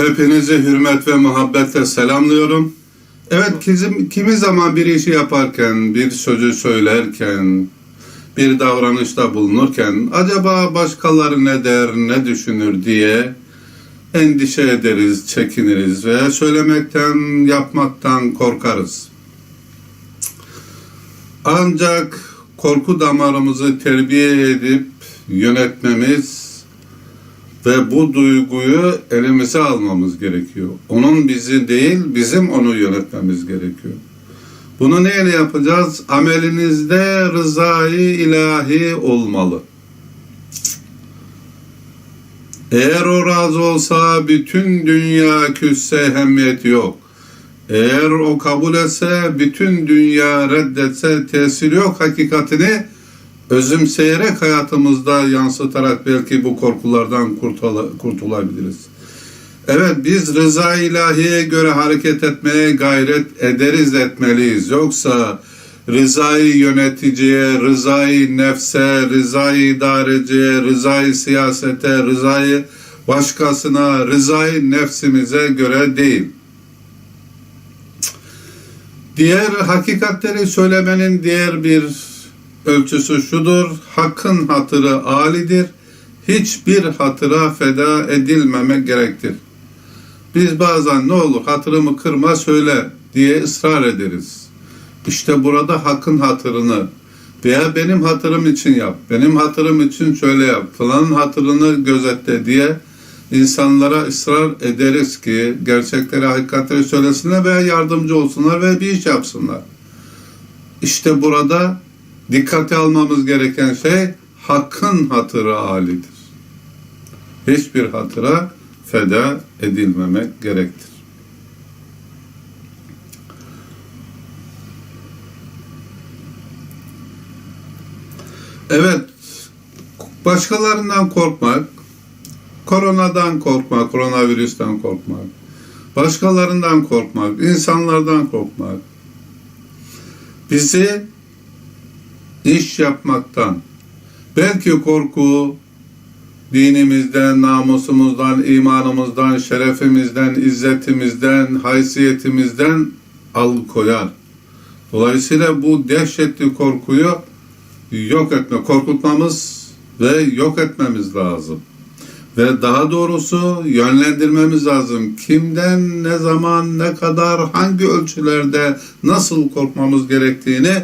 Hepinizi hürmet ve muhabbetle selamlıyorum. Evet kimi, kimi zaman bir işi yaparken, bir sözü söylerken, bir davranışta bulunurken acaba başkaları ne der, ne düşünür diye endişe ederiz, çekiniriz veya söylemekten, yapmaktan korkarız. Ancak korku damarımızı terbiye edip yönetmemiz ve bu duyguyu elimize almamız gerekiyor. Onun bizi değil, bizim onu yönetmemiz gerekiyor. Bunu neyle yapacağız? Amelinizde rızayı ilahi olmalı. Eğer o razı olsa bütün dünya küsse ehemmiyeti yok. Eğer o kabul etse bütün dünya reddetse tesiri yok hakikatini özümseyerek hayatımızda yansıtarak belki bu korkulardan kurtula- kurtulabiliriz. Evet biz rıza ilahiye göre hareket etmeye gayret ederiz etmeliyiz. Yoksa rızayı yöneticiye, rızayı nefse, rızayı idareciye, rızayı siyasete, rızayı başkasına, rızayı nefsimize göre değil. Diğer hakikatleri söylemenin diğer bir ölçüsü şudur. Hakkın hatırı alidir. Hiçbir hatıra feda edilmemek gerektir. Biz bazen ne olur hatırımı kırma söyle diye ısrar ederiz. İşte burada hakkın hatırını veya benim hatırım için yap, benim hatırım için şöyle yap, falanın hatırını gözetle diye insanlara ısrar ederiz ki gerçekleri, hakikatleri söylesinler veya yardımcı olsunlar ve bir iş yapsınlar. İşte burada dikkate almamız gereken şey hakkın hatırı alidir. Hiçbir hatıra feda edilmemek gerektir. Evet, başkalarından korkmak, koronadan korkmak, koronavirüsten korkmak, başkalarından korkmak, insanlardan korkmak, bizi iş yapmaktan, belki korku dinimizden, namusumuzdan, imanımızdan, şerefimizden, izzetimizden, haysiyetimizden alıkoyar. Dolayısıyla bu dehşetli korkuyu yok etme, korkutmamız ve yok etmemiz lazım. Ve daha doğrusu yönlendirmemiz lazım. Kimden, ne zaman, ne kadar, hangi ölçülerde nasıl korkmamız gerektiğini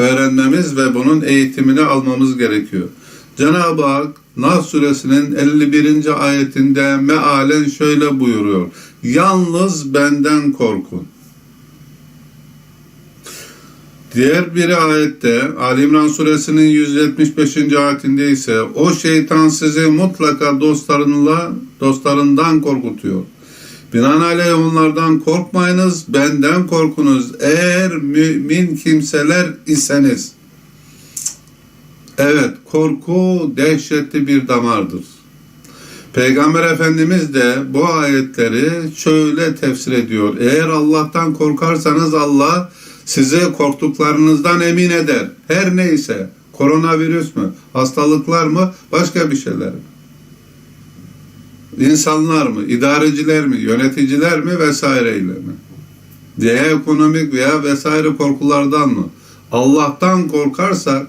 öğrenmemiz ve bunun eğitimini almamız gerekiyor. Cenab-ı Hak Nas suresinin 51. ayetinde mealen şöyle buyuruyor. Yalnız benden korkun. Diğer bir ayette Ali İmran suresinin 175. ayetinde ise o şeytan sizi mutlaka dostlarınla dostlarından korkutuyor. Binaenaleyh onlardan korkmayınız, benden korkunuz. Eğer mümin kimseler iseniz. Evet, korku dehşetli bir damardır. Peygamber Efendimiz de bu ayetleri şöyle tefsir ediyor. Eğer Allah'tan korkarsanız Allah sizi korktuklarınızdan emin eder. Her neyse, koronavirüs mü, hastalıklar mı, başka bir şeyler mi? İnsanlar mı, idareciler mi, yöneticiler mi vesaireyle mi? Veya ekonomik veya vesaire korkulardan mı? Allah'tan korkarsak,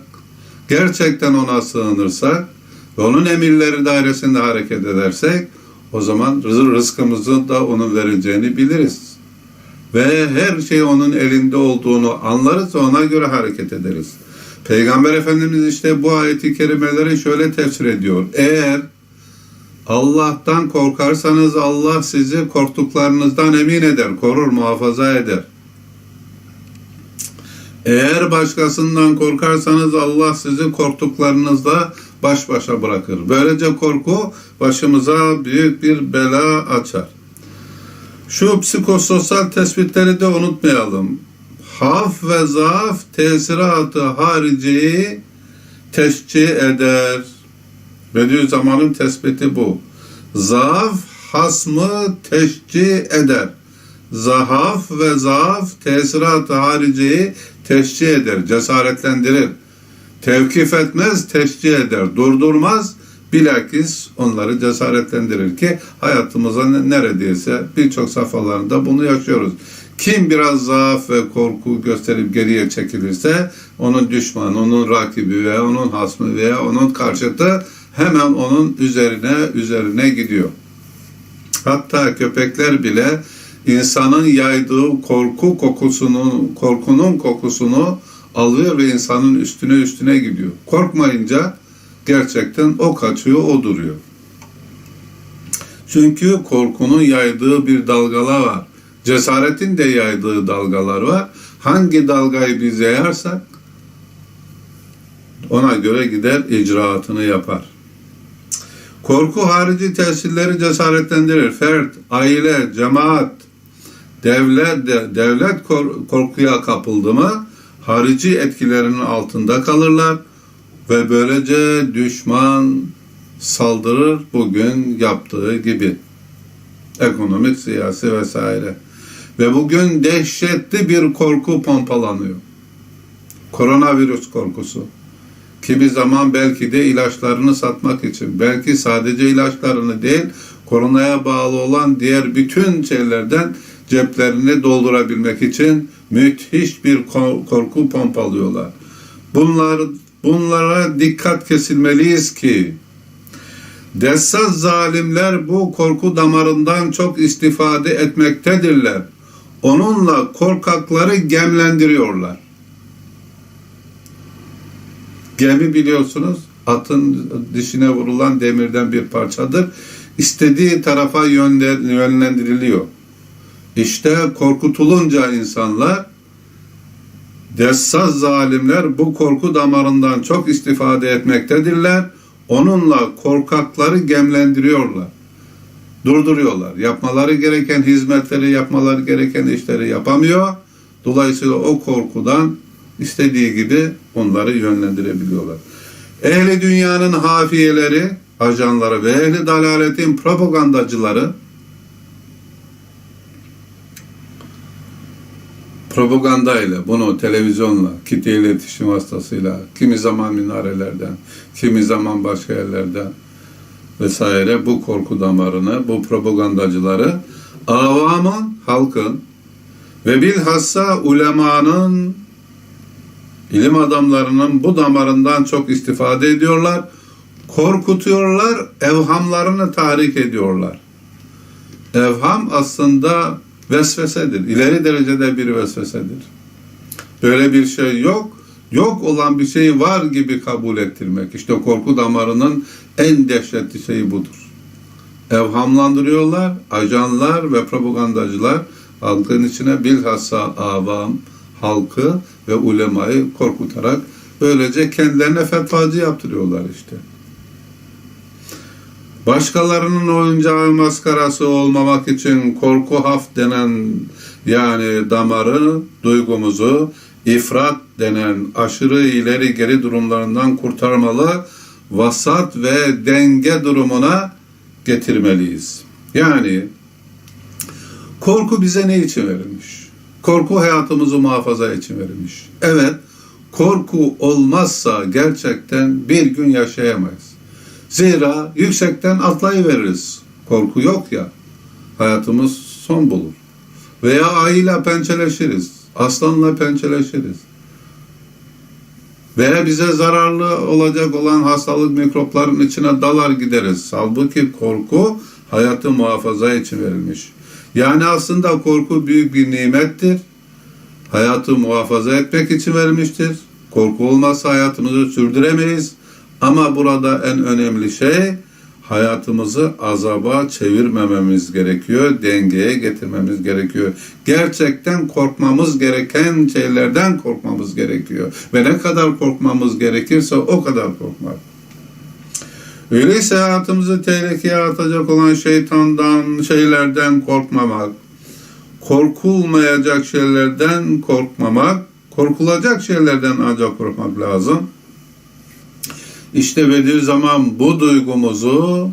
gerçekten ona sığınırsak ve onun emirleri dairesinde hareket edersek o zaman rızı rızkımızı da onun vereceğini biliriz. Ve her şey onun elinde olduğunu anlarız ve ona göre hareket ederiz. Peygamber Efendimiz işte bu ayeti kerimeleri şöyle tefsir ediyor. Eğer Allah'tan korkarsanız Allah sizi korktuklarınızdan emin eder, korur, muhafaza eder. Eğer başkasından korkarsanız Allah sizi korktuklarınızla baş başa bırakır. Böylece korku başımıza büyük bir bela açar. Şu psikososyal tespitleri de unutmayalım. Haf ve zaaf tesiratı hariciyi teşcih eder. Bediüzzaman'ın tespiti bu. Zaaf hasmı teşcih eder. Zahaf ve zaaf tesirat-ı hariciyi teşcih eder, cesaretlendirir. Tevkif etmez, teşcih eder. Durdurmaz, Bilakis onları cesaretlendirir ki hayatımızın neredeyse birçok safhalarında bunu yaşıyoruz. Kim biraz zaaf ve korku gösterip geriye çekilirse onun düşmanı, onun rakibi veya onun hasmı veya onun karşıtı hemen onun üzerine üzerine gidiyor. Hatta köpekler bile insanın yaydığı korku kokusunu, korkunun kokusunu alıyor ve insanın üstüne üstüne gidiyor. Korkmayınca gerçekten o kaçıyor, o duruyor. Çünkü korkunun yaydığı bir dalgalar var. Cesaretin de yaydığı dalgalar var. Hangi dalgayı biz yayarsak ona göre gider icraatını yapar. Korku harici tesirleri cesaretlendirir. Fert, aile, cemaat, devlet, de, devlet kor- korkuya kapıldı mı harici etkilerinin altında kalırlar ve böylece düşman saldırır bugün yaptığı gibi. Ekonomik, siyasi vesaire. Ve bugün dehşetli bir korku pompalanıyor. Koronavirüs korkusu. Kimi zaman belki de ilaçlarını satmak için, belki sadece ilaçlarını değil, koronaya bağlı olan diğer bütün şeylerden ceplerini doldurabilmek için müthiş bir korku pompalıyorlar. Bunlar, bunlara dikkat kesilmeliyiz ki dessaz zalimler bu korku damarından çok istifade etmektedirler. Onunla korkakları gemlendiriyorlar. Gemi biliyorsunuz atın dişine vurulan demirden bir parçadır. İstediği tarafa yönlendiriliyor. İşte korkutulunca insanlar dessaz zalimler bu korku damarından çok istifade etmektedirler. Onunla korkakları gemlendiriyorlar. Durduruyorlar. Yapmaları gereken hizmetleri, yapmaları gereken işleri yapamıyor. Dolayısıyla o korkudan istediği gibi onları yönlendirebiliyorlar. Ehli dünyanın hafiyeleri, ajanları ve ehli dalaletin propagandacıları propagandayla, bunu televizyonla, kitle iletişim vasıtasıyla, kimi zaman minarelerden, kimi zaman başka yerlerden vesaire bu korku damarını, bu propagandacıları avamın, halkın ve bilhassa ulemanın, ilim adamlarının bu damarından çok istifade ediyorlar, korkutuyorlar, evhamlarını tahrik ediyorlar. Evham aslında vesvesedir. İleri derecede bir vesvesedir. Böyle bir şey yok. Yok olan bir şey var gibi kabul ettirmek. İşte korku damarının en dehşetli şeyi budur. Evhamlandırıyorlar, ajanlar ve propagandacılar halkın içine bilhassa avam, halkı ve ulemayı korkutarak böylece kendilerine fetvacı yaptırıyorlar işte. Başkalarının oyuncağı maskarası olmamak için korku haf denen yani damarı, duygumuzu ifrat denen aşırı ileri geri durumlarından kurtarmalı, vasat ve denge durumuna getirmeliyiz. Yani korku bize ne için verilmiş? Korku hayatımızı muhafaza için verilmiş. Evet, korku olmazsa gerçekten bir gün yaşayamayız. Zira yüksekten atlayıveririz. Korku yok ya. Hayatımız son bulur. Veya ayıyla pençeleşiriz. Aslanla pençeleşiriz. Veya bize zararlı olacak olan hastalık mikropların içine dalar gideriz. Halbuki korku hayatı muhafaza için verilmiş. Yani aslında korku büyük bir nimettir. Hayatı muhafaza etmek için verilmiştir. Korku olmazsa hayatımızı sürdüremeyiz. Ama burada en önemli şey hayatımızı azaba çevirmememiz gerekiyor, dengeye getirmemiz gerekiyor. Gerçekten korkmamız gereken şeylerden korkmamız gerekiyor. Ve ne kadar korkmamız gerekirse o kadar korkmak. Öyleyse hayatımızı tehlikeye atacak olan şeytandan, şeylerden korkmamak, korkulmayacak şeylerden korkmamak, korkulacak şeylerden ancak korkmak lazım. İşte Bediüzzaman bu duygumuzu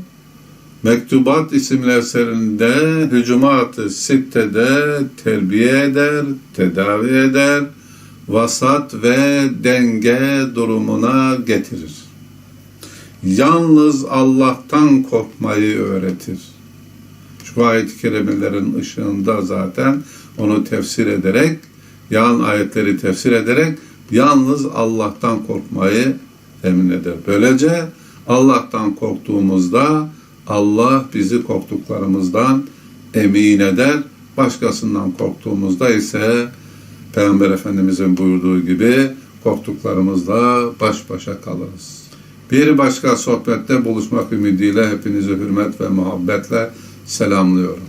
Mektubat isimli eserinde Hücumat-ı Sitte'de terbiye eder, tedavi eder, vasat ve denge durumuna getirir. Yalnız Allah'tan korkmayı öğretir. Şu ayet-i kerimelerin ışığında zaten onu tefsir ederek, yan ayetleri tefsir ederek yalnız Allah'tan korkmayı emin eder. Böylece Allah'tan korktuğumuzda Allah bizi korktuklarımızdan emin eder. Başkasından korktuğumuzda ise Peygamber Efendimizin buyurduğu gibi korktuklarımızla baş başa kalırız. Bir başka sohbette buluşmak ümidiyle hepinizi hürmet ve muhabbetle selamlıyorum.